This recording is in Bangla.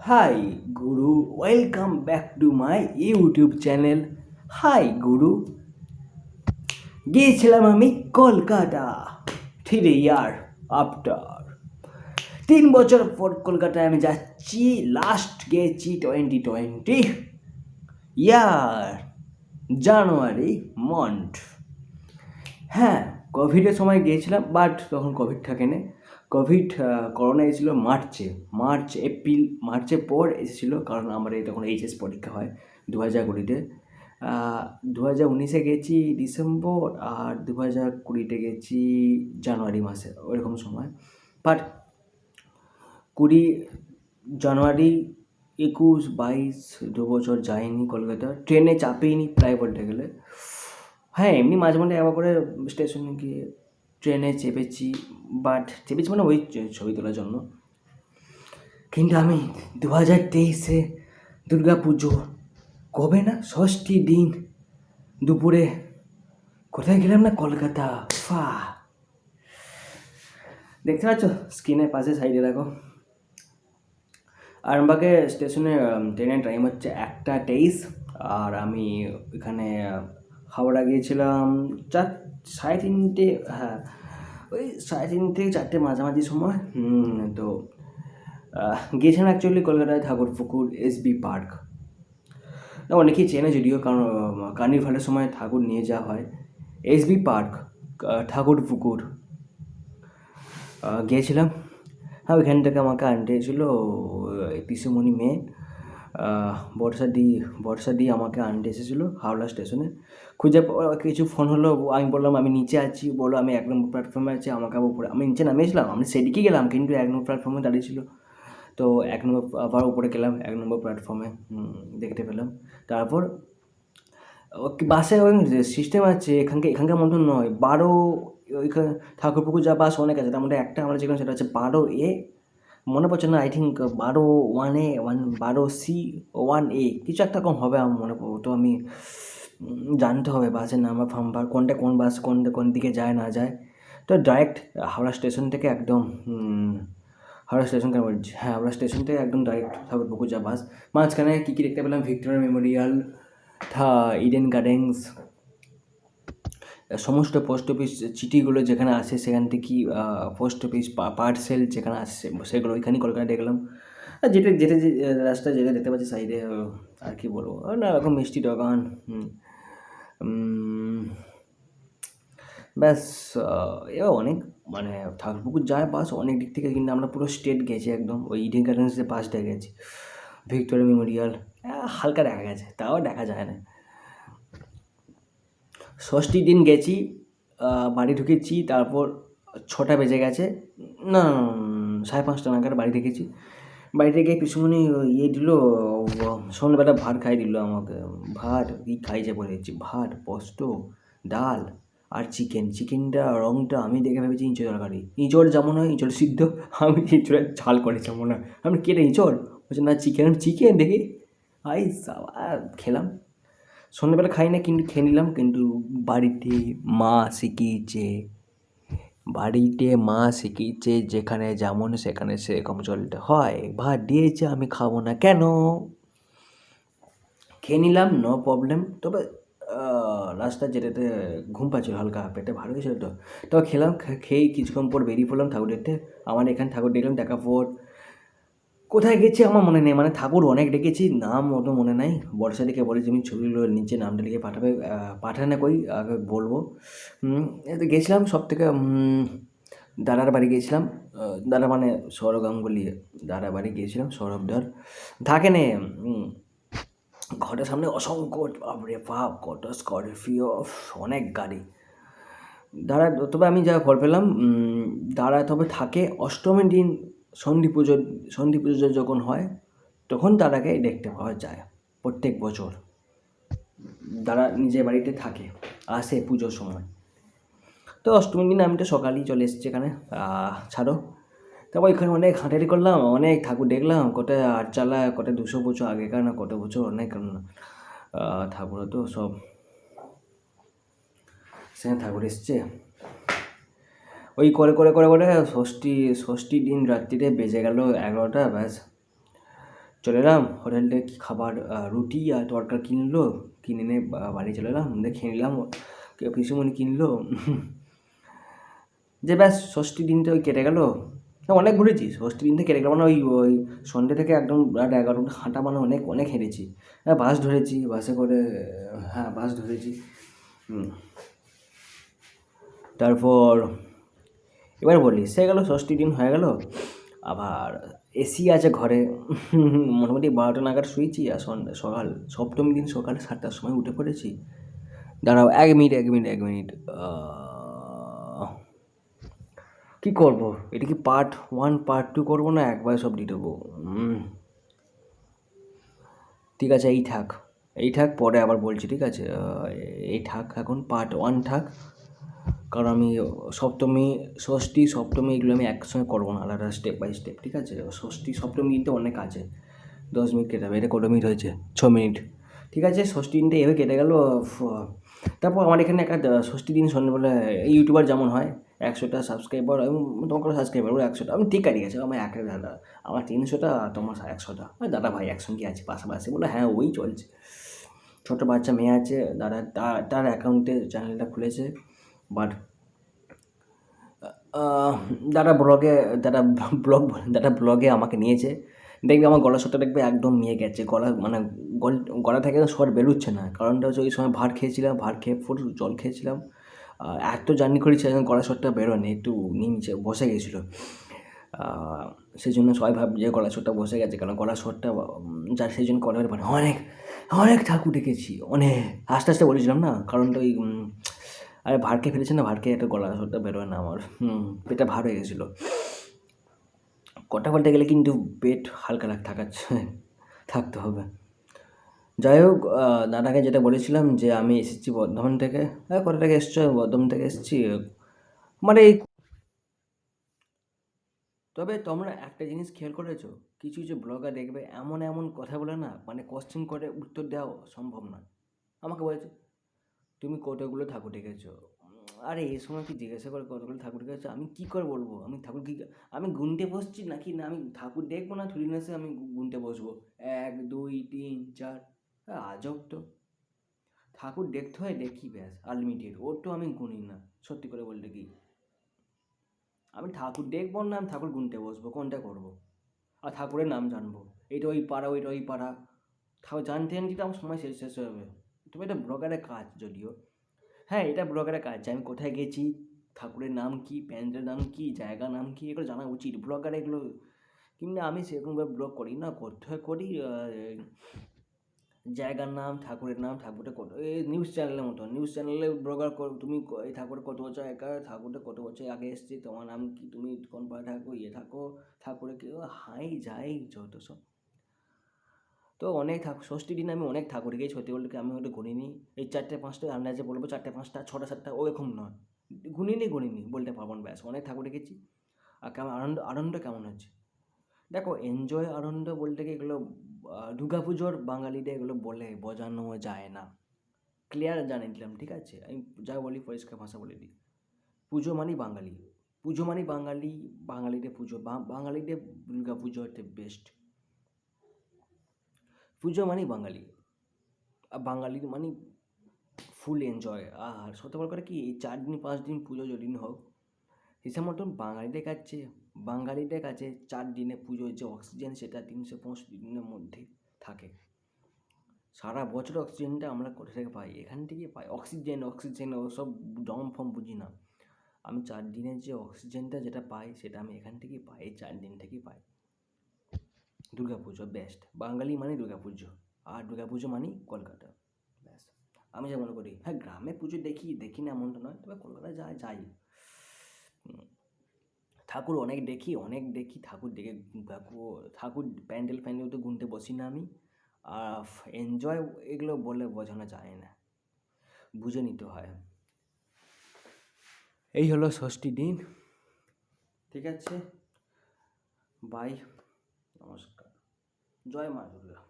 Hi Guru welcome back to my YouTube channel hi Guru গিয়েছিলাম আমি কলকাতা থ্রি ইয়ার আফটার তিন বছর পর কলকাতায় আমি যাচ্ছি। লাস্ট গেছি twenty twenty year January month হ্যাঁ কোভিডের সময় গিয়েছিলাম বাট তখন কোভিড থাকে না কোভিড করোনা এসেছিল মার্চে। মার্চ, এপ্রিল, মার্চের পর এসেছিল, কারণ আমার এই তখন এইচএস পরীক্ষা হয় দু হাজার কুড়িতে। দু হাজার উনিশে গেছি ডিসেম্বর আর দু হাজার কুড়িতে গেছি জানুয়ারি মাসে, ওইরকম সময়। বাট কুড়ি জানুয়ারি, একুশ, বাইশ দু বছর যাইনি কলকাতা। ট্রেনে চাপেইনি প্রায় বলতে গেলে। হ্যাঁ এমনি মাঝে মাঝে একবার করে স্টেশনে গিয়ে ট্রেনে চেপেছি, বাট চেপেছি মানে ওই ছবি তোলার জন্য। কিন্তু আমি দু হাজার তেইশে দুর্গা পুজো কবে না ষষ্ঠী দিন দুপুরে কোথায় গেলাম না কলকাতা? ফা। দেখতে পাচ্ছ, স্ক্রিনের পাশে, সাইডে রাখো আরামবাগে স্টেশনে ট্রেনের টাইম হচ্ছে একটা তেইশ, আর আমি এখানে হাওড়া গিয়েছিলাম চার সাড়ে তিনটে হ্যাঁ ওই সাড়ে তিনটে চারটে মাঝামাঝি সময় তো গিয়েছিলাম অ্যাকচুয়ালি কলকাতায় ঠাকুরপুকুর এসবি পার্ক অনেকেই চেনে যদিও কারণ কার্নিভালের সময় ঠাকুর নিয়ে যাওয়া হয়। SB park Thakurpukur. আহ, গিয়েছিলাম। হ্যাঁ ওইখান থেকে আমাকে আনতে এসেছিল পিসুমণি মেয়ে। বর্ষা দি বর্ষা দি আমাকে আনতে এসেছিল হাওড়া স্টেশনে। খুঁজে কিছু ফোন হলো, আমি বললাম, আমি নিচে আছি, বলো, আমি এক নম্বর প্ল্যাটফর্মে আছি, আমাকে আবার উপরে আমি নিচে নামিয়েছিলাম, আমি সেদিকে গেলাম, কিন্তু এক নম্বর প্ল্যাটফর্মে দাঁড়িয়েছিল তো এক নম্বর, আবার উপরে গেলাম, এক নম্বর প্ল্যাটফর্মে দেখতে পেলাম। তারপর বাসে সিস্টেম আছে, এখানকে, এখানকার মতন নয়, বারো, ওইখানে ঠাকুরপুকুর যা বাস অনেক আছে, তার মধ্যে একটা আমরা যেখানে সেটা হচ্ছে বারো এ মনে পড়ছে না আই থিঙ্ক বারো ওয়ান এ ওয়ান বারো সি ওয়ান এ কিছু একটা কম হবে আমার মনে পড়ো তো আমি জানতে হবে বাসের নাম্বার ফাম্বার কোনটা কোন বাস, কোন কোন দিকে যায়, না যায়। তো ডাইরেক্ট হাওড়া স্টেশন থেকে একদম হাওড়া স্টেশন কেন বলছি? হ্যাঁ হাওড়া স্টেশন থেকে একদম ডাইরেক্ট ঠাকুরপুকুর যা বাস। মাঝখানে কী কী দেখতে পেলাম? ভিক্টোরিয়া মেমোরিয়াল থা ইডেন গার্ডেন্স সমস্ত পোস্ট অফিস চিঠিগুলো যেখানে আসে সেখান থেকে পোস্ট অফিস পার্সেল যেখানে আসে সেগুলো ওইখানেই কলকাতা দেখলাম। আর যেটা যেটা যে, রাস্তা যেটা দেখতে পাচ্ছি সাইডে আর কি বলব? না, এরকম মিষ্টি দোকান ব্যাস এবার অনেক মানে ঠাকুরপুকুর যায় বাস, অনেক দিক থেকে কিন্তু আমরা পুরো স্টেট গেছি একদম। ওই ইডেন গার্ডেন্সের পাশটা গেছি। ভিক্টোরিয়া মেমোরিয়াল হালকা দেখা গেছে, তাও দেখা যায় না। ষষ্ঠীর দিন গেছি বাড়ি ঢুকেছি, তারপর ছটা বেজে গেছে, না সাড়ে পাঁচটা নাগাদ বাড়ি ঢুকেছি। বাড়িতে গিয়ে পিসুমনি ইয়ে দিল, সন্ধ্যাবেলা ভাত খাই দিল আমাকে, ভাত কী খাইছে বলে দিচ্ছি ভাত, পোস্ত, ডাল আর চিকেন। চিকেনটা রঙটা আমি দেখে ভেবেছি ইঁচড় তরকারি। ইঁচড় যেমন হয়, ইঁচড় সিদ্ধ, আমি ইঁচড়ের ঝাল করেছি মনে হয়। আমি কেটে ইঁচড়? বলছে, না, চিকেন চিকেন দেখি। আই সাবা খেলাম। সন্ধ্যেবেলা খাই না, কিন্তু খেয়ে নিলাম, কিন্তু বাড়িতে মা শিখিয়েছে, বাড়িতে মা শিখিয়েছে, যেখানে যেমন সেখানে সেরকম চলতে হয়, ভাত দিয়েছে, আমি খাব না কেন? খেয়ে নিলাম নো প্রবলেম তবে রাস্তা যেটাতে ঘুম পাচ্ছিল, হালকা পেটে ভালো গেছিল তো তবে খেলাম খেয়ে কিছুক্ষণ পর বেরিয়ে পড়লাম ঠাকুর দেখতে আমার এখানে ঠাকুর দেখলাম দেখার পর কোথায় গেছি আমার মনে নেই। মানে ঠাকুর অনেক ডেকেছি নাম অত মনে নাই। বর্ষা দিকে বলেছি আমি ছবিগুলো নিচে নামটা লিখে পাঠাবে আহ, পাঠায় না কই আগে বলব। হুম, এই তো গেছিলাম সব থেকে দাদার বাড়ি গিয়েছিলাম দাদা মানে সৌরভ গাঙ্গুলি দাদার বাড়ি গিয়েছিলাম সৌরভ ধর। থাকে নে ঘরের সামনে অসংখ্য বাপরে বাপ কত স্করপিও অনেক গাড়ি। দাঁড়া তবে আমি যা খবর পেলাম দাঁড়া তবে থাকে অষ্টমীর দিন সন্ধি পুজো সন্ধি পুজো যখন হয়, তখন তারাকে দেখতে পাওয়া যায় প্রত্যেক বছর। দাঁড়া নিজের বাড়িতে থাকে, আসে পুজোর সময়। তো অষ্টমীর দিন আমি তো সকালেই চলে এসেছি এখানে ছাড়ো। তারপর এখানে অনেক হাঁটাহাঁটি করলাম, অনেক ঠাকুর দেখলাম কত আটচালা কত দুশো বছর আগেকার না, কত বছর অনেক ঠাকুর তো সব। সেখানে ঠাকুর এসছে। ওই করে করে করে করে ষষ্ঠী ষষ্ঠী দিন রাত্রিরে বেজে গেল এগারোটা, ব্যাস। চলে এলাম হোটেল থেকে কী খাবার রুটি আর তরকারি কিনলো, কিনে বা- বাড়ি চলে এলাম খেয়ে নিলাম কেউ পিসুমণি কিনলো। যে ব্যাস, ষষ্ঠী দিনটা ওই কেটে গেল। অনেক ঘুরেছি, ষষ্ঠী দিনটা কেটে গেল মানে ওই ওই সন্ধ্যে থেকে একদম রাত এগারোটা, হাঁটা মানে অনেক অনেক হেঁটেছি। হ্যাঁ বাস ধরেছি, বাসে করে হ্যাঁ বাস ধরেছি। তারপর এবার বলি, সে গেল, ষষ্ঠী দিন হয়ে গেল, আবার এসি আছে ঘরে, মোটামুটি বারোটা নাগাদ শুয়েছি, আর সন্ধ্যা সকাল, সপ্তমী দিন সকাল সাতটার সময় উঠে পড়েছি। দাঁড়াও, এক মিনিট এক মিনিট এক মিনিট কী করব? এটা কি পার্ট ওয়ান পার্ট টু করব না একবার সব দিয়ে দেবো? ঠিক আছে, এই থাক এই থাক, পরে আবার বলছি, ঠিক আছে এই থাক, এখন পার্ট ওয়ান থাক কারণ আমি সপ্তমী, ষষ্ঠী, সপ্তমী এগুলো আমি একসঙ্গে করব না, আলাদা স্টেপ বাই স্টেপ ঠিক আছে? ষষ্ঠী, সপ্তমী দিনটা অনেক আছে, দশ মিনিট কেটে যাবে, এটা কত মিনিট হয়েছে? ছ মিনিট, ঠিক আছে? ষষ্ঠী দিনটা এভাবে কেটে গেল তারপর আমার এখানে একটা ষষ্ঠী দিন সন্ধ্যেবেলা ইউটিউবার যেমন হয়, একশোটা সাবস্ক্রাইবার এবং তোমার সাবস্ক্রাইবার ওরা একশোটা, আমি ঠিক আছে, আমার এক দাদা, আমার তিনশোটা, তোমার একশোটা দাদা ভাই একসঙ্গে আছে, পাশাপাশি বলে হ্যাঁ ওই চলছে। ছোটো বাচ্চা মেয়ে আছে, দাদা, তার অ্যাকাউন্টে চ্যানেলটা খুলেছে বাট দাদা ব্লগে দাদা ব্লগ দাদা ব্লগে আমাকে নিয়েছে দেখবে আমার গলা স্বরটা দেখবে একদম নিয়ে গেছে। গলা মানে গল- থেকে স্বর বেরোচ্ছে না। কারণটা হচ্ছে ওই সময় ভাত খেয়েছিলাম ভাত খেয়ে ফুট জল খেয়েছিলাম। এত জার্নি করেছি এখন গলা স্বরটা বেরোয়নি একটু নিচে বসে গেছিল। সেই জন্য সবাই ভাব যে গলা স্বরটা বসে গেছে কারণ গলা স্বরটা উম, যার সেই জন্য বলতে পারে অনেক অনেক ঠাকুর দেখেছি অনেক। আস্তে আস্তে বলেছিলাম না কারণটা ওই আরে ভার খেয়ে ফেলেছে না ভার খেয়ে একটা গলা স্বরটা বেরোয় না আমার। পেটটা ভার হয়ে গেছিল। কথা বলতে গেলে কিন্তু পেট হালকা থাকাচ্ছে থাকতে হবে। যাই হোক দাদাকে যেটা বলেছিলাম যে আমি এসেছি বর্ধমান থেকে। হ্যাঁ কোথা থেকে এসছো? বর্ধমান থেকে এসেছি। মানে এই তবে তোমরা একটা জিনিস খেয়াল করেছ, কিছু কিছু ব্লগার দেখবে এমন এমন কথা বলে না মানে কোশ্চেন করে উত্তর দেওয়া সম্ভব না আমাকে বলেছে তুমি কতগুলো ঠাকুর দেখেছ আরে এই সময় কি জিজ্ঞাসা করে কতগুলো ঠাকুর দেখেছ আমি কি করে বলব? আমি ঠাকুর কি আমি গুনতে বসছি নাকি? না, আমি ঠাকুর দেখব না থুড়ি নেসে আমি গুনতে বসবো। এক, দুই, তিন, চার। হ্যাঁ আজব তো। ঠাকুর দেখতে হয়, দেখি ব্যাস আনলিমিটেড ওর তো আমি গুনি না, সত্যি করে বলতে কি। আমি ঠাকুর দেখব না, আমি ঠাকুর গুনতে বসবো, কোনটা করব? আর ঠাকুরের নাম জানব। এটা ওই পাড়া, ওইটা ওই পাড়া। ঠাকুর জানতে জানতে আমার সময় শেষ শেষ হবে তবে এটা ব্লগারের কাজ যদিও। হ্যাঁ এটা ব্লগারের কাজ। আমি কোথায় গেছি, ঠাকুরের নাম কি, প্যান্ডেলের নাম কি, জায়গার নাম কি, এগুলো জানা উচিত। ব্লগার এগুলো কিন্তু আমি সেরকমভাবে ব্লগ করি না, করতে করি জায়গার নাম, ঠাকুরের নাম, ঠাকুরটা কত, এই নিউজ চ্যানেলের মতো। নিউজ চ্যানেলে ব্লগার কর তুমি এই ঠাকুরের কত বছর একা, ঠাকুরটা কত বছর আগে এসছে, তোমার নাম কি, তুমি কোন পাড়া থাকো ইয়ে থাকো ঠাকুরের কি, ও হাই, যাই, যত সব। তো অনেক ঠাকুর ষষ্ঠী দিন আমি অনেক ঠাকুর গিয়ে সত্যি বলতে আমি ওটা গুনিনি। এই চারটে, পাঁচটা আন্দাজে বলব চারটে, পাঁচটা, ছটা, সাতটা ওরকম নয়। গুনিনি গুনিনি, বলতে পারব না, ব্যাস, অনেক ঠাকুর গেছি আর কেমন, আনন্দ আনন্দ কেমন হচ্ছে? দেখো এনজয় আনন্দ বলতে কি এগুলো দুর্গাপুজোর বাঙালিদের এগুলো বলে, বোঝানো যায় না। ক্লিয়ার জানিয়ে দিলাম, ঠিক আছে? আমি যা বলি পরিষ্কার ভাষা বলে দিই। পুজো মানেই বাঙালি। পুজো মানেই বাঙালি, বাঙালিদের পুজো বাঙালিদের দুর্গা পুজো হচ্ছে বেস্ট পুজো মানেই বাঙালি। আর বাঙালির মানে ফুল এনজয় আর সত্য করে কি, এই চার দিন, পাঁচ দিন পুজো যেদিন হোক, হিসাব মতন বাঙালিদের কাছে বাঙালিদের কাছে চার দিনে পুজোর যে অক্সিজেন সেটা তিনশো পঁয়ষট্টি দিনের মধ্যে থাকে। সারা বছর অক্সিজেনটা আমরা কোথা থেকে পাই? এখান থেকে পাই। অক্সিজেন অক্সিজেন ওসব দম ফম বুঝি না। আমি চার দিনের যে অক্সিজেনটা যেটা পাই, সেটা আমি এখান থেকেই পাই, এই চার দিন থেকেই পাই। দুর্গা পুজো বেস্ট বাঙালি মানে দুর্গা পুজো আর দুর্গা পুজো মানেই কলকাতা, ব্যাস। আমি যা মনে করি হ্যাঁ গ্রামে পুজো দেখি দেখি না এমনটা নয়, তবে কলকাতায় যাই। যাই ঠাকুর অনেক দেখি অনেক দেখি, ঠাকুর দেখে ঠাকুর- ঠাকুর প্যান্ডেল ফ্যান্ডেল তো গুনতে বসি না আমি। আর এনজয় এগুলো বলে বোঝানো যায় না। বুঝে নিতে হয়। এই হলো ষষ্ঠী দিন। ঠিক আছে? বাই নমস্কার। জয় মা দুর্গা।